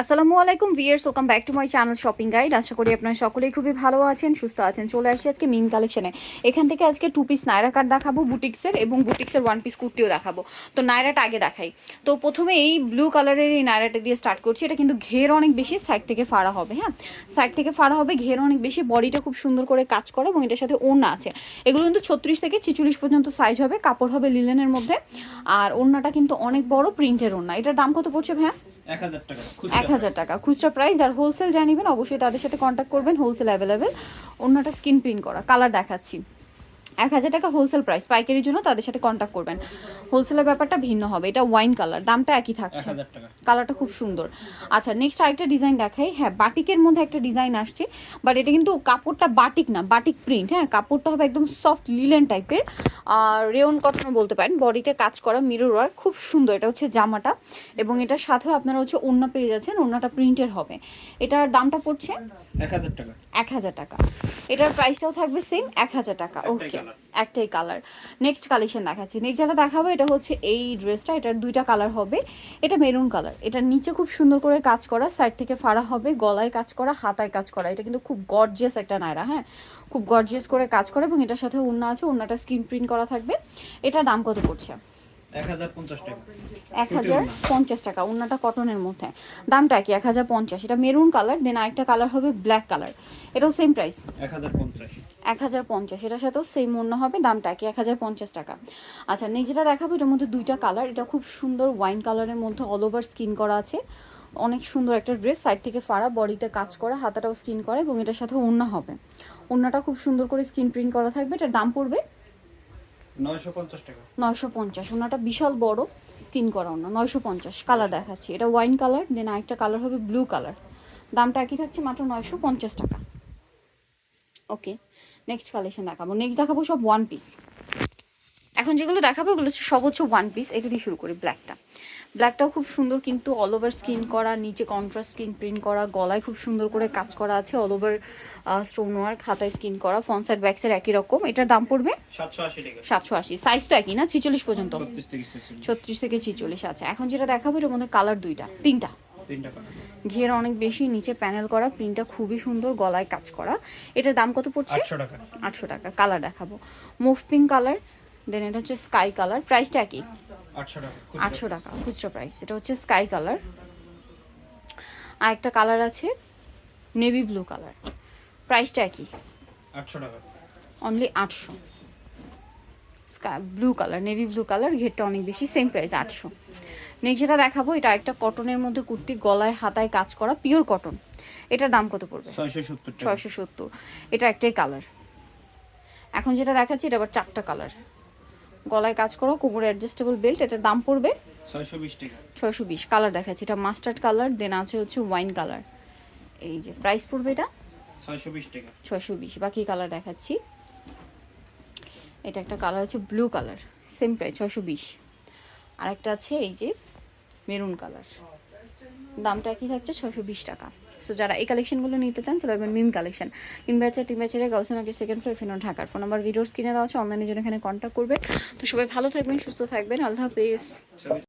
আসসালামু আলাইকুম viewers welcome back to my channel shopping guide. আশা করি আপনারা সকলেই খুবই ভালো আছেন, সুস্থ আছেন। চলে আসছি আজকে মিন কালেকশনে। এখান থেকে আজকে টু পিস নায়রা কাট দেখাবো, বুটিক্সের এবং বুটিক্সের ওয়ান পিস কুর্তিও দেখাবো। তো নায়রাটা আগে দেখাই। তো প্রথমে এই ব্লু কালারের এই নায়রাটা দিয়ে স্টার্ট করছি। এটা কিন্তু ঘের অনেক বেশি সাইড থেকে ফাড়া হবে হ্যাঁ? সাইড থেকে ফাড়া হবে, ঘের অনেক বেশি বডিটা খুব সুন্দর করে কাজ করে এবং এটার সাথে ওড়না আছে। এগুলো কিন্তু ছত্রিশ থেকে ছিচল্লিশ পর্যন্ত সাইজ হবে, কাপড় হবে লিলেনের মধ্যে। আর ওড়নাটা কিন্তু অনেক বড় প্রিন্টের ওড়না। এটার দাম কত পড়ছে ভাইয়া? এক হাজার টাকা খুচরা প্রাইস আর হোলসেল জানিবেন অবশ্যই তাদের সাথে কন্ট্যাক্ট করবেন হোলসেল অ্যাভেলেবেল অন্যটা স্কিন প্রিন্ট করা কালার দেখাচ্ছি। এক হাজার টাকা হোলসেল প্রাইস পাইকারির জন্য তাদের সাথে কন্ট্যাক্ট করবেন। হোলসেলের ব্যাপারটা ভিন্ন হবে এটা ওয়াইন কালার দামটা একই থাকছে। কালারটা খুব সুন্দর। আচ্ছা নেক্সট আরেকটা ডিজাইন দেখাই। হ্যাঁ বাটিকের মধ্যে একটা ডিজাইন আসছে বাট এটা কিন্তু কাপড়টা বাটিক না বাটিক প্রিন্ট হ্যাঁ কাপড়টা হবে একদম সফট লিলেন টাইপের আর রেয়ন কটন বলতে পারেন বডিতে কাজ করা মিরর ওয়ার্ক খুব সুন্দর এটা হচ্ছে জামাটা। এবং এটার সাথেও আপনারা হচ্ছে ওড়না পেয়ে যাচ্ছেন ওড়নাটা প্রিন্টের হবে। এটার দামটা পড়ছে এক হাজার টাকা। এক হাজার টাকা। এটার প্রাইসটাও থাকবে সেম এক হাজার টাকা ওকে। একটাই কালার নেক্সট কালেকশন দেখাচ্ছি। নেক্সট যেটা দেখাবো, এটা হচ্ছে এই ড্রেসটা এটার দুইটা কালার হবে। এটা মেরুন কালার এটা নিচে খুব সুন্দর করে কাজ করা। সাইড থেকে ফাড়া হবে, গলায় কাজ করা, হাতায় কাজ করা। এটা কিন্তু খুব গর্জিয়াস একটা নায়রা হ্যাঁ? খুব গর্জিয়াস করে কাজ করা এবং এটার সাথে ওড়না আছে। ওড়নাটা স্ক্রিন প্রিন্ট করা থাকবে। এটা দাম কত পড়ছে? এক হাজার পঞ্চাশ টাকা। ওড়নাটা কটনের মধ্যে। দামটা কি? এক হাজার পঞ্চাশ। এটা মেরুন কালার দেন আরেকটা কালার হবে ব্ল্যাক কালার এটাও সেম প্রাইস এক হাজার পঞ্চাশ। এটার সাথেও সেম হবে দামটা কি? এক হাজার পঞ্চাশ টাকা। আচ্ছা যেটা দেখাবো এটার মধ্যে দুইটা কালার এটা খুব সুন্দর ওয়াইন কালারের মধ্যে অল ওভার স্কিন করা আছে। অনেক সুন্দর একটা ড্রেস সাইড থেকে ফাড়া বডিতে কাজ করা হাতাটাও স্কিন করা এবং এটার সাথে ওড়না হবে। ওড়নাটা খুব সুন্দর করে স্কিন প্রিন্ট করা থাকবে। এটার দাম পড়বে নয়শো পঞ্চাশ ওনাটা বিশাল বড় স্কিন করা ওনা, নয়শো পঞ্চাশ, কালার দেখাচ্ছি। এটা ওয়াইন কালার, দেন আরেকটা কালার হবে ব্লু কালার। দামটা একই থাকছে মাত্র নয়শো পঞ্চাশ টাকা। ওকে, নেক্সট কালেকশন দেখাবো। নেক্সট দেখাবো সব ওয়ান পিস এখন যেগুলো দেখাবো ওগুলো হচ্ছে সব হচ্ছে ওয়ান পিস এটা দিয়ে শুরু করি ব্ল্যাকটা ব্ল্যাকটাও খুব সুন্দর কিন্তু অল ওভার স্কিন করা নিচে কন্ট্রাস্ট স্কিন প্রিন্ট করা গলায় খুব সুন্দর করে কাজ করা আছে অল ওভার স্টোন ওয়ার্ক হাতায় স্কিন করা ফ্রন্ট সাইড ব্যাক সাইড একই রকম। এটার দাম পড়বে? সাতশো আশি সাইজ তো একই না? ছিচল্লিশ পর্যন্ত। ছত্রিশ থেকে ছেচল্লিশ। আছে এখন যেটা দেখাবো এটার মধ্যে কালার দুইটা তিনটা। তিনটা ঘের অনেক বেশি নিচে প্যানেল করা প্রিন্টটা খুবই সুন্দর গলায় কাজ করা। এটার দাম কত পড়ছে? আটশো টাকা। আটশো টাকা। কালার দেখাবো। মুভ পিঙ্ক কালার দেন এটা হচ্ছে স্কাই কালার প্রাইসটা একই? আটশো টাকা খুচরা প্রাইস এটা হচ্ছে স্কাই কালার আর একটা কালার আছে নেভি ব্লু কালার প্রাইসটা একই? আটশো টাকা। অনলি আটশো। Sky blue colour navy blue colour ঘেরটা অনেক বেশি সেম প্রাইস আটশো। নেক্সট যেটা দেখাবো এটা একটা কটনের মধ্যে কুর্তি গলায় হাতায় কাজ করা পিওর কটন এটার দাম কত পড়বে? ছয়শো সত্তর এটা একটাই কালার এখন যেটা দেখাচ্ছি এটা আবার চারটা কালার গলায় কাজ করো কোমরে অ্যাডজাস্টেবল বেল্ট এটার দাম পড়বে ছয়শো বিশ কালার দেখাচ্ছি এটা মাস্টার্ড কালার দেন আছে হচ্ছে ওয়াইন কালার এই যে প্রাইস পড়বে এটা? ছয়শো বিশ বাকি কালার দেখাচ্ছি। এটা একটা কালার আছে ব্লু কালার সেম প্রাইস ছয়শো বিশ। আর একটা আছে এই যে মেরুন কালার দামটা একই থাকছে ছয়শো বিশ টাকা। সো যারা এই কালেকশনগুলো নিতে চান, চলে যাবেন মিম কালেকশন তিন ব্যাচের তিন ব্যাচের গাউসে মার্কেট সেকেন্ড ফ্লোর ফেনো ঢাকার ফোন নাম্বার ভিডিওস কিনে দেওয়া আছে অনলাইনে জন্য এখানে কন্ট্যাক্ট করবে। তো সবাই ভালো থাকবেন, সুস্থ থাকবেন। আল্লাহ হাফিজ।